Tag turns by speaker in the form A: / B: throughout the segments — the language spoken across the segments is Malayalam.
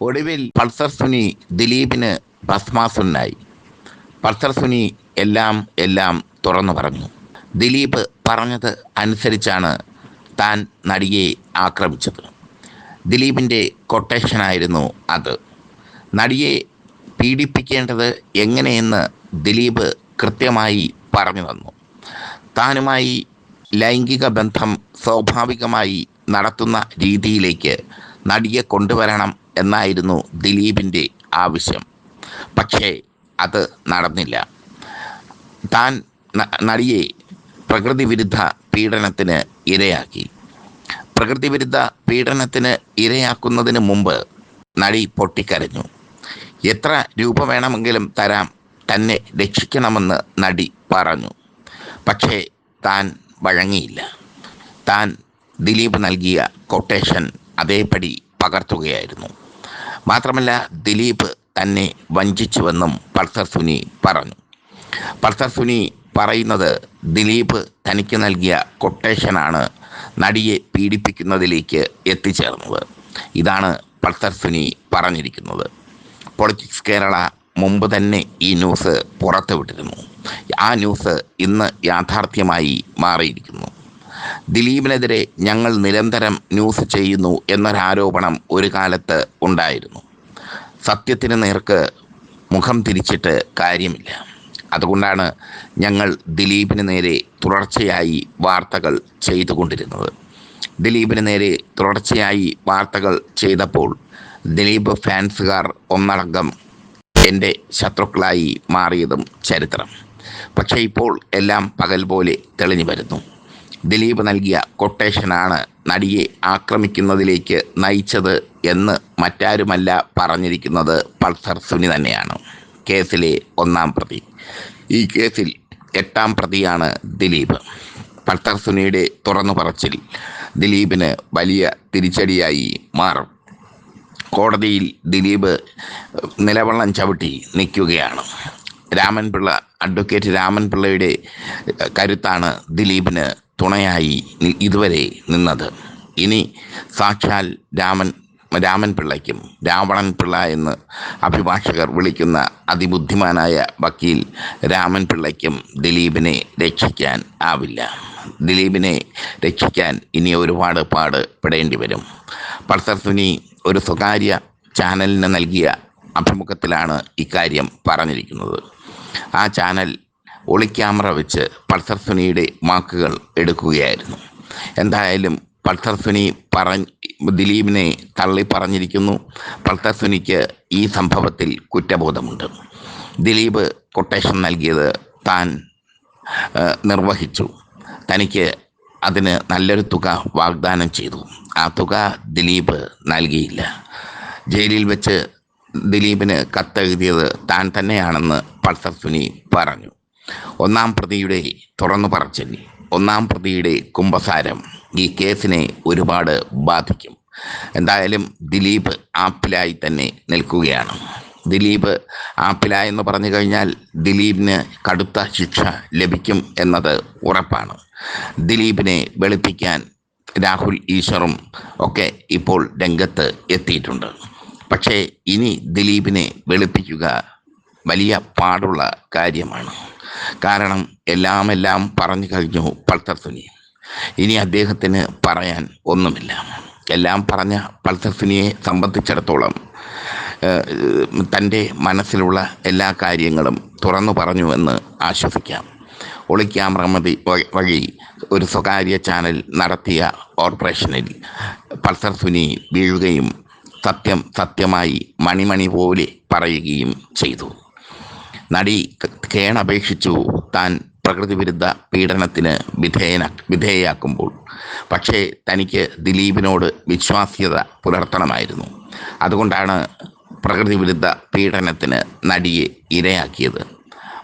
A: ഒടുവിൽ പൾസർ സുനി ദിലീപിന് ഭസ്മാസുനായി. പൾസർ സുനി എല്ലാം എല്ലാം തുറന്നു പറഞ്ഞു. ദിലീപ് പറഞ്ഞത് അനുസരിച്ചാണ് താൻ നടിയെ ആക്രമിച്ചത്. ദിലീപിന്റെ കൊട്ടേഷനായിരുന്നു അത്. നടിയെ പീഡിപ്പിക്കേണ്ടത് എങ്ങനെയെന്ന് ദിലീപ് കൃത്യമായി പറഞ്ഞു തന്നു. താനുമായി ലൈംഗിക ബന്ധം സ്വാഭാവികമായി നടത്തുന്ന രീതിയിലേക്ക് നടിയെ കൊണ്ടുവരണം എന്നായിരുന്നു ദിലീപിന്റെ ആവശ്യം. പക്ഷേ അത് നടന്നില്ല. താൻ നടിയെ പ്രകൃതി വിരുദ്ധ പീഡനത്തിന് ഇരയാക്കി. പ്രകൃതി വിരുദ്ധ പീഡനത്തിന് ഇരയാക്കുന്നതിന് മുമ്പ് നടി പൊട്ടിക്കരഞ്ഞു. എത്ര രൂപ വേണമെങ്കിലും തരാം തന്നെ രക്ഷിക്കണമെന്ന് നടി പറഞ്ഞു. പക്ഷേ താൻ വഴങ്ങിയില്ല. താൻ ദിലീപ് നൽകിയ കൊട്ടേഷൻ അതേപടി പകർത്തുകയായിരുന്നു. മാത്രമല്ല ദിലീപ് തന്നെ വഞ്ചിച്ചുവെന്നും പൾസർ സുനി പറഞ്ഞു. പൾസർ സുനി പറയുന്നത് ദിലീപ് തനിക്ക് നൽകിയ കൊട്ടേഷനാണ് നടിയെ പീഡിപ്പിക്കുന്നതിലേക്ക് എത്തിച്ചേർന്നത്. ഇതാണ് പൾസർ സുനി പറഞ്ഞിരിക്കുന്നത്. പൊളിറ്റിക്സ് കേരള മുമ്പ് തന്നെ ഈ ന്യൂസ് പുറത്തുവിട്ടിരുന്നു. ആ ന്യൂസ് ഇന്ന് യാഥാർത്ഥ്യമായി മാറിയിരിക്കുന്നു. ദിലീപിനെതിരെ ഞങ്ങൾ നിരന്തരം ന്യൂസ് ചെയ്യുന്നു എന്നൊരാരോപണം ഒരു കാലത്ത് ഉണ്ടായിരുന്നു. സത്യത്തിന് നേർക്ക് മുഖം തിരിച്ചിട്ട് കാര്യമില്ല. അതുകൊണ്ടാണ് ഞങ്ങൾ ദിലീപിന് നേരെ തുടർച്ചയായി വാർത്തകൾ ചെയ്തുകൊണ്ടിരുന്നത്. ദിലീപിന് നേരെ തുടർച്ചയായി വാർത്തകൾ ചെയ്തപ്പോൾ ദിലീപ് ഫാൻസുകാർ ഒന്നടങ്കം എന്റെ ശത്രുക്കളായി മാറിയതും ചരിത്രം. പക്ഷേ ഇപ്പോൾ എല്ലാം പകൽ പോലെ തെളിഞ്ഞു വരുന്നു. ദിലീപ് നൽകിയ കൊട്ടേഷനാണ് നടിയെ ആക്രമിക്കുന്നതിലേക്ക് നയിച്ചത് എന്ന് മറ്റാരുമല്ല പറഞ്ഞിരിക്കുന്നത് പൾസർ സുനി തന്നെയാണ്. കേസിലെ ഒന്നാം പ്രതി. ഈ കേസിൽ എട്ടാം പ്രതിയാണ് ദിലീപ്. പൾസർ സുനിയുടെ തുറന്നു പറച്ചിൽ ദിലീപിന് വലിയ തിരിച്ചടിയായി മാറും. കോടതിയിൽ ദിലീപ് നിലവെള്ളം ചവിട്ടി നിൽക്കുകയാണ്. രാമൻപിള്ള അഡ്വക്കേറ്റ് രാമൻപിള്ളയുടെ കരുത്താണ് ദിലീപിന് തുണയായി ഇതുവരെ നിന്നത്. ഇനി സാക്ഷാൽ രാമൻ രാമൻ പിള്ളയ്ക്കും രാവണൻ പിള്ള എന്ന് അഭിഭാഷകർ വിളിക്കുന്ന അതിബുദ്ധിമാനായ വക്കീൽ രാമൻ പിള്ളയ്ക്കും ദിലീപിനെ രക്ഷിക്കാൻ ആവില്ല. ദിലീപിനെ രക്ഷിക്കാൻ ഇനി ഒരുപാട് പാട് പെടേണ്ടി വരും. പൾസർ സുനി ഒരു സ്വകാര്യ ചാനലിന് നൽകിയ അഭിമുഖത്തിലാണ് ഇക്കാര്യം പറഞ്ഞിരിക്കുന്നത്. ആ ചാനൽ ഒളിക്യാമറ വെച്ച് പൾസർ സുനിയുടെ വാക്കുകൾ എടുക്കുകയായിരുന്നു. എന്തായാലും പൾസർ സുനി പറഞ്ഞ് ദിലീപിനെ തള്ളി പറഞ്ഞിരിക്കുന്നു. പൾസർ സുനിക്ക് ഈ സംഭവത്തിൽ കുറ്റബോധമുണ്ട്. ദിലീപ് കൊട്ടേഷൻ നൽകിയത് താൻ നിർവഹിച്ചു. തനിക്ക് അതിന് നല്ലൊരു തുക വാഗ്ദാനം ചെയ്തു. ആ തുക ദിലീപ് നൽകിയില്ല. ജയിലിൽ വെച്ച് ദിലീപിന് കത്തെഴുതിയത് താൻ തന്നെയാണെന്ന് പൾസർ സുനി പറഞ്ഞു. ഒന്നാം പ്രതിയുടെ തുറന്നു പറച്ചിൽ ഒന്നാം പ്രതിയുടെ കുംഭസാരം ഈ കേസിനെ ഒരുപാട് ബാധിക്കും. എന്തായാലും ദിലീപ് ആപ്പിലായി തന്നെ നിൽക്കുകയാണ്. ദിലീപ് ആപ്പിലായെന്ന് പറഞ്ഞു കഴിഞ്ഞാൽ ദിലീപിന് കടുത്ത ശിക്ഷ ലഭിക്കും എന്നത് ഉറപ്പാണ്. ദിലീപിനെ വെളുപ്പിക്കാൻ രാഹുൽ ഈശ്വറും ഒക്കെ ഇപ്പോൾ രംഗത്ത് എത്തിയിട്ടുണ്ട്. പക്ഷേ ഇനി ദിലീപിനെ വെളുപ്പിക്കുക വലിയ പാടുള്ള കാര്യമാണ്. കാരണം എല്ലാം എല്ലാം പറഞ്ഞു കഴിഞ്ഞു പൾത്തർത്തുനി ഇനി അദ്ദേഹത്തിന് പറയാൻ ഒന്നുമില്ല. എല്ലാം പറഞ്ഞ പൾത്തർത്തുനിയെ സംബന്ധിച്ചിടത്തോളം തന്റെ മനസ്സിലുള്ള എല്ലാ കാര്യങ്ങളും തുറന്നു പറഞ്ഞു എന്ന് ആശ്വസിക്കാം. ഒളിക്യാമറ മതി വഴി ഒരു സ്വകാര്യ ചാനൽ നടത്തിയ ഓപ്പറേഷനിൽ പൾസർ സുനി വീഴുകയും സത്യം സത്യമായി മണിമണി പോലെ പറയുകയും ചെയ്തു. നടി കേണപേക്ഷിച്ചു താൻ പ്രകൃതി വിരുദ്ധ പീഡനത്തിന് വിധേയന വിധേയയാക്കുമ്പോൾ. പക്ഷേ തനിക്ക് ദിലീപിനോട് വിശ്വാസ്യത പുലർത്തണമായിരുന്നു. അതുകൊണ്ടാണ് പ്രകൃതി വിരുദ്ധ പീഡനത്തിന് നടിയെ ഇരയാക്കിയത്.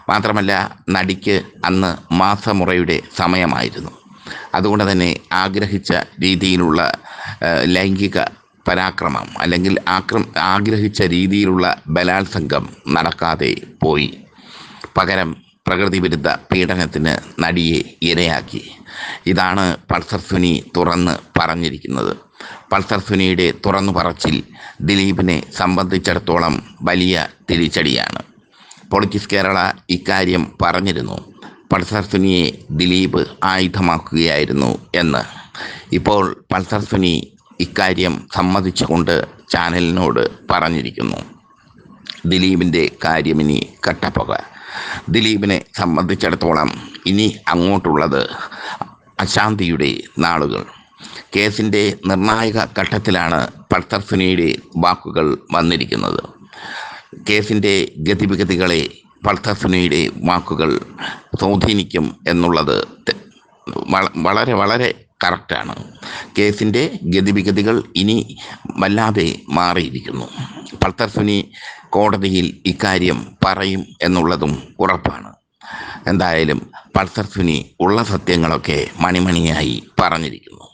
A: മാത്രമല്ല നടിക്ക് അന്ന് മാസമുറയുടെ സമയമായിരുന്നു. അതുകൊണ്ട് തന്നെ ആഗ്രഹിച്ച രീതിയിലുള്ള ലൈംഗിക പരാക്രമം അല്ലെങ്കിൽ ആക്രം ആഗ്രഹിച്ച രീതിയിലുള്ള ബലാത്സംഗം നടക്കാതെ പോയി. പകരം പ്രകൃതി വിരുദ്ധ പീഡനത്തിന് നടിയെ ഇരയാക്കി. ഇതാണ് പൾസർ സുനി തുറന്ന് പറഞ്ഞിരിക്കുന്നത്. പൾസർ സുനിയുടെ തുറന്നു പറച്ചിൽ ദിലീപിനെ സംബന്ധിച്ചിടത്തോളം വലിയ തിരിച്ചടിയാണ്. പൊളിറ്റിക്സ് കേരള ഇക്കാര്യം പറഞ്ഞിരുന്നു. പൾസർ സുനിയെ ദിലീപ് ആയുധമാക്കുകയായിരുന്നു എന്ന്. ഇപ്പോൾ പൾസർ സുനി ഇക്കാര്യം സമ്മതിച്ചുകൊണ്ട് ചാനലിനോട് പറഞ്ഞിരിക്കുന്നു. ദിലീപിന്റെ കാര്യമിനി കട്ടപ്പുക. ദിലീപിനെ സംബന്ധിച്ചിടത്തോളം ഇനി അങ്ങോട്ടുള്ളത് അശാന്തിയുടെ നാളുകൾ. കേസിന്റെ നിർണായക ഘട്ടത്തിലാണ് പൾസർ സുനിയുടെ വാക്കുകൾ വന്നിരിക്കുന്നത്. കേസിന്റെ ഗതിവിഗതികളെ പൾസർ സുനിയുടെ വാക്കുകൾ സ്വാധീനിക്കും എന്നുള്ളത് വളരെ വളരെ കറക്റ്റാണ് കേസിന്റെ ഗതിവിഗതികൾ ഇനി വല്ലാതെ മാറിയിരിക്കുന്നു. പൾത്തർസുനി സുനി കോടതിയിൽ ഇക്കാര്യം പറയും എന്നുള്ളതും ഉറപ്പാണ്. എന്തായാലും പൾസർസുനി ഉള്ള സത്യങ്ങളൊക്കെ മണിമണിയായി പറഞ്ഞിരിക്കുന്നു.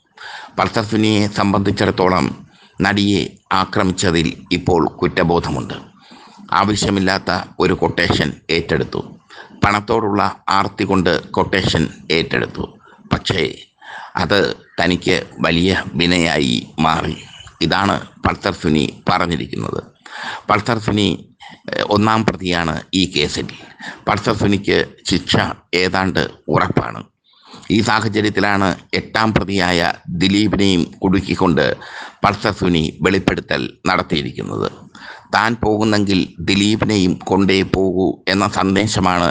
A: പൾസർസുനിയെ സംബന്ധിച്ചിടത്തോളം നടിയെ ആക്രമിച്ചതിൽ ഇപ്പോൾ കുറ്റബോധമുണ്ട്. ആവശ്യമില്ലാത്ത ഒരു കൊട്ടേഷൻ ഏറ്റെടുത്തു. പണത്തോടുള്ള ആർത്തി കൊണ്ട് കൊട്ടേഷൻ ഏറ്റെടുത്തു. പക്ഷേ അത് തനിക്ക് വലിയ വിനയായി മാറി. ഇതാണ് പൾസർ സുനി പറഞ്ഞിരിക്കുന്നത്. പൾസർ സുനി ഒന്നാം പ്രതിയാണ് ഈ കേസിൽ. പൾസർ സുനിക്ക് ശിക്ഷ ഏതാണ്ട് ഉറപ്പാണ്. ഈ സാഹചര്യത്തിലാണ് എട്ടാം പ്രതിയായ ദിലീപിനെയും കുടുക്കിക്കൊണ്ട് പൾസർ സുനി വെളിപ്പെടുത്തൽ നടത്തിയിരിക്കുന്നത്. താൻ പോകുന്നെങ്കിൽ ദിലീപിനെയും കൊണ്ടേ പോകൂ എന്ന സന്ദേശമാണ്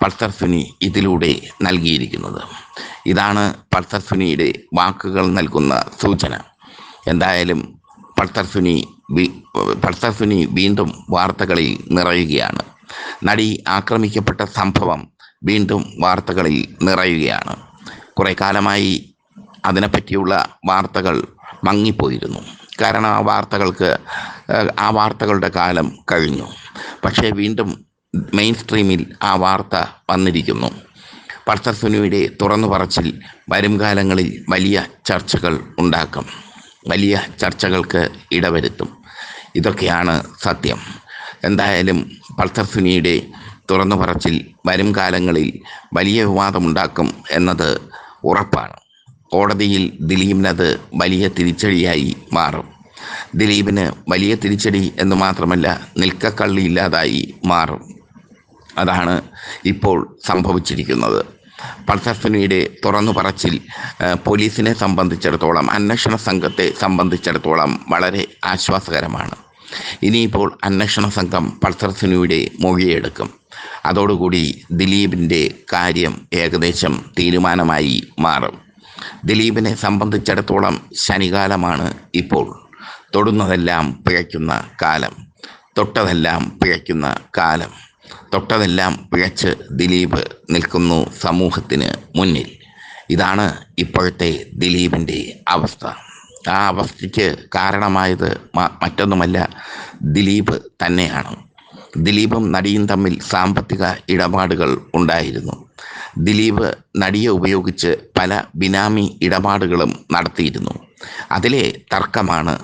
A: പൾസർ സുനി ഇതിലൂടെ നൽകിയിരിക്കുന്നത്. ഇതാണ് പൾസർ സുനിയുടെ വാക്കുകൾ നൽകുന്ന സൂചന. എന്തായാലും പൾസർ സുനി പൾസർ സുനി വീണ്ടും വാർത്തകളിൽ നിറയുകയാണ്. നടി ആക്രമിക്കപ്പെട്ട സംഭവം വീണ്ടും വാർത്തകളിൽ നിറയുകയാണ്. കുറേ കാലമായി അതിനെപ്പറ്റിയുള്ള വാർത്തകൾ മങ്ങിപ്പോയിരുന്നു. കാരണം ആ വാർത്തകൾക്ക് ആ വാർത്തകളുടെ കാലം കഴിഞ്ഞു. പക്ഷേ വീണ്ടും മെയിൻ സ്ട്രീമിൽ ആ വാർത്ത വന്നിരിക്കുന്നു. പൾസർ സുനുവിന്റെ തുറന്നു പറച്ചിൽ വരും കാലങ്ങളിൽ വലിയ ചർച്ചകൾ ഉണ്ടാക്കും. വലിയ ചർച്ചകൾക്ക് ഇടവരുത്തും. ഇതൊക്കെയാണ് സത്യം. എന്തായാലും പൾസർ സുനിയുടെ തുറന്നു പറച്ചിൽ വരും കാലങ്ങളിൽ വലിയ വിവാദമുണ്ടാക്കും എന്നത് ഉറപ്പാണ്. കോടതിയിൽ ദിലീപിനത് വലിയ തിരിച്ചടിയായി മാറും. ദിലീപിന് വലിയ തിരിച്ചടി എന്ന് മാത്രമല്ല നിൽക്കക്കള്ളിയില്ലാതായി മാറും. അതാണ് ഇപ്പോൾ സംഭവിച്ചിരിക്കുന്നത്. പൾസർ സുനിയുടെ തുറന്നു പറച്ചിൽ പോലീസിനെ സംബന്ധിച്ചിടത്തോളം അന്വേഷണ സംഘത്തെ സംബന്ധിച്ചിടത്തോളം വളരെ ആശ്വാസകരമാണ്. ഇനിയിപ്പോൾ അന്വേഷണ സംഘം പൾസർസിനുവിടെ മൊഴിയെടുക്കും. അതോടുകൂടി ദിലീപിന്റെ കാര്യം ഏകദേശം തീരുമാനമായി മാറും. ദിലീപിനെ സംബന്ധിച്ചിടത്തോളം ശനികാലമാണ് ഇപ്പോൾ. തൊടുന്നതെല്ലാം പിഴയ്ക്കുന്ന കാലം. തൊട്ടതെല്ലാം പിഴയ്ക്കുന്ന കാലം. തൊട്ടതെല്ലാം പിഴച്ച് ദിലീപ് നിൽക്കുന്നു സമൂഹത്തിന് മുന്നിൽ. ഇതാണ് ഇപ്പോഴത്തെ ദിലീപിന്റെ അവസ്ഥ. ആ അവസ്ഥയ്ക്ക് കാരണമായത് മറ്റൊന്നുമല്ല ദിലീപ് തന്നെയാണ്. ദിലീപും നടിയും തമ്മിൽ സാമ്പത്തിക ഇടപാടുകൾ ഉണ്ടായിരുന്നു. ദിലീപ് നടിയെ ഉപയോഗിച്ച് പല ബിനാമി ഇടപാടുകളും നടത്തിയിരുന്നു. അതിലെ തർക്കമാണ്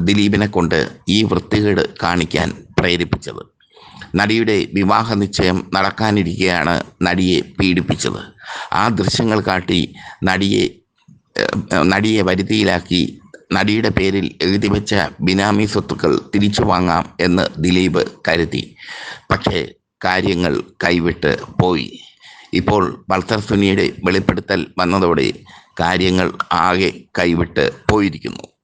A: ദിലീപിനെ കൊണ്ട് ഈ വൃത്തികേട് കാണിക്കാൻ പ്രേരിപ്പിച്ചത്. നടിയുടെ വിവാഹ നിശ്ചയം നടക്കാനിരിക്കെയാണ് നടിയെ പീഡിപ്പിച്ചത്. ആ ദൃശ്യങ്ങൾ കാട്ടി നടിയെ നടിയെ വരുതിയിലാക്കി. നടിയുടെ പേരിൽ എഴുതി വെച്ച ബിനാമി സ്വത്തുക്കൾ തിരിച്ചു വാങ്ങാം എന്ന് ദിലീപ് കരുതി. പക്ഷേ കാര്യങ്ങൾ കൈവിട്ട് പോയി. ഇപ്പോൾ പൾസർ സുനിയുടെ വെളിപ്പെടുത്തൽ വന്നതോടെ കാര്യങ്ങൾ ആകെ കൈവിട്ട് പോയിരിക്കുന്നു.